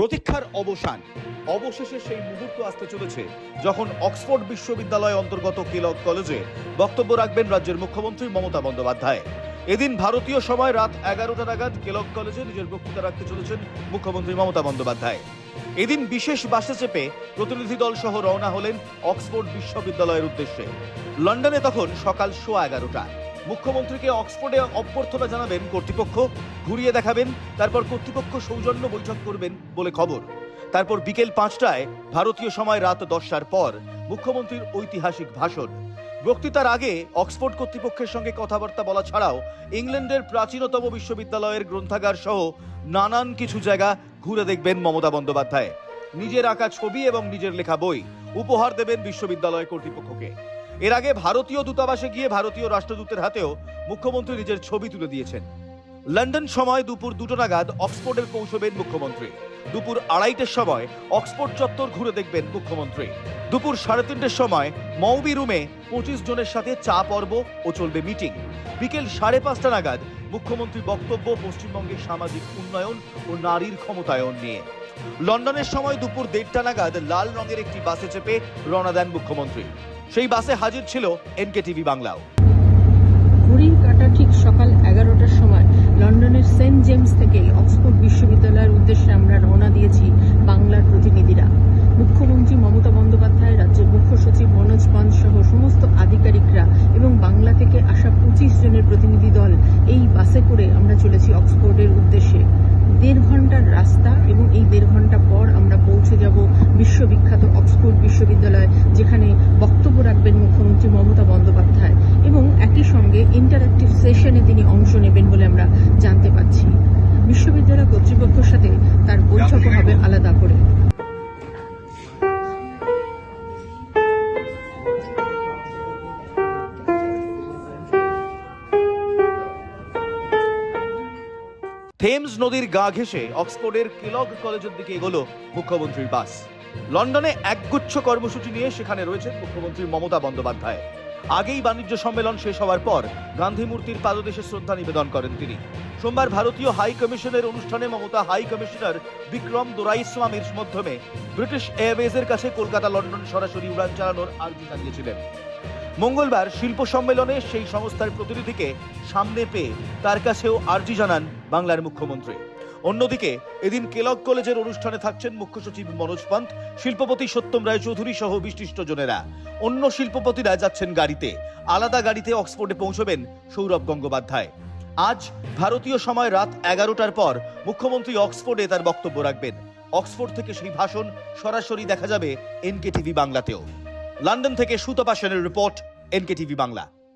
প্রতীক্ষার অবসান। অবশেষে সেই মুহূর্ত আসতে চলেছে যখন অক্সফোর্ড বিশ্ববিদ্যালয় অন্তর্গত কিলক কলেজে বক্তব্য রাখবেন রাজ্যের মুখ্যমন্ত্রী মমতা বন্দ্যোপাধ্যায়। এদিন ভারতীয় সময় রাত এগারোটা নাগাদ কেলক কলেজে নিজের বক্তৃতা রাখতে চলেছেন মুখ্যমন্ত্রী মমতা বন্দ্যোপাধ্যায়। এদিন বিশেষ বাসে চেপে প্রতিনিধি দল সহ রওনা হলেন অক্সফোর্ড বিশ্ববিদ্যালয়ের উদ্দেশ্যে। লন্ডনে তখন সকাল সোয়া এগারোটা। মুখ্যমন্ত্রীকে অক্সফোর্ডে অভ্যর্থনা জানাবেন কর্তৃপক্ষ, ঘুরিয়ে দেখাবেন, তারপর কর্তৃপক্ষ সৌজন্য বৈঠক করবেন বলে খবর। তারপর বিকেল পাঁচটায় ভারতীয় সময় রাত দশটার পর মুখ্যমন্ত্রীর ঐতিহাসিক ভাষণ। বক্তৃতার আগে অক্সফোর্ড কর্তৃপক্ষের সঙ্গে কথাবার্তা বলা ছাড়াও ইংল্যান্ডের প্রাচীনতম বিশ্ববিদ্যালয়ের গ্রন্থাগার সহ নানান কিছু জায়গা ঘুরে দেখবেন মমতা বন্দ্যোপাধ্যায়। নিজের আঁকা ছবি এবং নিজের লেখা বই উপহার দেবেন বিশ্ববিদ্যালয় কর্তৃপক্ষকে। এর আগে ভারতীয় দূতাবাসে গিয়ে ভারতীয় রাষ্ট্রদূতের হাতেও মুখ্যমন্ত্রী নিজের ছবি তুলে দিয়েছেন। লন্ডন সময় দুপুর দুটো নাগাদ অক্সফোর্ডের পৌঁছবেন মুখ্যমন্ত্রী। দুপুর আড়াইটের সময় অক্সফোর্ড চত্বর ঘুরে দেখবেন মুখ্যমন্ত্রী। দুপুর সাড়ে তিনটের সময় মৌবি রুমে পঁচিশ জনের সাথে চা পর্ব ও চলবে মিটিং। বিকেল সাড়ে পাঁচটা নাগাদ মুখ্যমন্ত্রী বক্তব্য পশ্চিমবঙ্গের সামাজিক উন্নয়ন ও নারীর ক্ষমতায়ন নিয়ে। লন্ডনের সময় দুপুর দেড়টা নাগাদ লাল রঙের একটি বাসে চেপে রওনা দেন মুখ্যমন্ত্রী। সেই বাসে হাজির ছিল এনকে টিভি বাংলাও। ঘড়ির কাটা ঠিক সকাল এগারোটার সময় লন্ডনের সেন্ট জেমস থেকে অক্সফোর্ড বিশ্ববিদ্যালয়ের উদ্দেশ্যে আমরা রওনা দিয়েছি বাংলার প্রতিনিধিরা। মুখ্যমন্ত্রী মমতা বন্দ্যোপাধ্যায়, রাজ্যের মুখ্য সচিব মনোজ পান সহ সমস্ত আধিকারিকরা এবং বাংলা থেকে আসা পঁচিশ জনের প্রতিনিধি দল এই বাসে করে আমরা চলেছি অক্সফোর্ডের উদ্দেশ্যে। দেড় ঘণ্টার রাস্তা এবং এই দেড় ঘণ্টা পর আমরা পৌঁছে যাব বিশ্ববিখ্যাত অক্সফোর্ড বিশ্ববিদ্যালয় যেখানে বক্তব্য রাখবেন মুখ্যমন্ত্রী মমতা বন্দ্যোপাধ্যায় এবং একই সঙ্গে ইন্টারঅ্যাক্টিভ সেশনে তিনি অংশ নেবেন বলে আমরা জানতে পাচ্ছি বিশ্ববিদ্যালয় কর্তৃপক্ষের সাথে তার বৈঠকও হবে আলাদা করে। থেমস নদীর গা ঘেঁষে অক্সফোর্ডের কেলগ কলেজের দিকে এগোলো মুখ্যমন্ত্রীর বাস। লন্ডনে একগুচ্ছ কর্মসূচি নিয়ে সেখানে রয়েছেন মুখ্যমন্ত্রী মমতা বন্দ্যোপাধ্যায়। আগেই বাণিজ্য সম্মেলন শেষ হওয়ার পর গান্ধী মূর্তির পাদদেশে শ্রদ্ধা নিবেদন করেন তিনি। সোমবার ভারতীয় হাই কমিশনের অনুষ্ঠানে মমতা হাই কমিশনার বিক্রম দোরাইস্বামীর মাধ্যমে ব্রিটিশ এয়ারওয়েজের কাছে কলকাতা, লন্ডন সরাসরি উড়ান চালানোর আর্জি জানিয়েছিলেন। মঙ্গলবার শিল্প সম্মেলনে সেই সংস্থার প্রতিনিধিকে সামনে পেয়ে তার কাছেও আর্জি জানান বাংলার মুখ্যমন্ত্রী। অন্যদিকে এদিন কেলক কলেজের অনুষ্ঠানে থাকছেন মুখ্য সচিব মনোজ পান্ত শিল্পপতি সত্যম রায়চৌধুরী সহ বিশিষ্ট জনেরা। অন্য শিল্পপতিরা যাচ্ছেন গাড়িতে। আলাদা গাড়িতে অক্সফোর্ডে পৌঁছবেন সৌরভ গঙ্গোপাধ্যায়। আজ ভারতীয় সময় রাত এগারোটার পর মুখ্যমন্ত্রী অক্সফোর্ডে তার বক্তব্য রাখবেন। অক্সফোর্ড থেকে সেই ভাষণ সরাসরি দেখা যাবে এনকে টিভি বাংলাতেও। লন্ডন থেকে সুতপা সেনের রিপোর্ট এনকে টিভি বাংলা।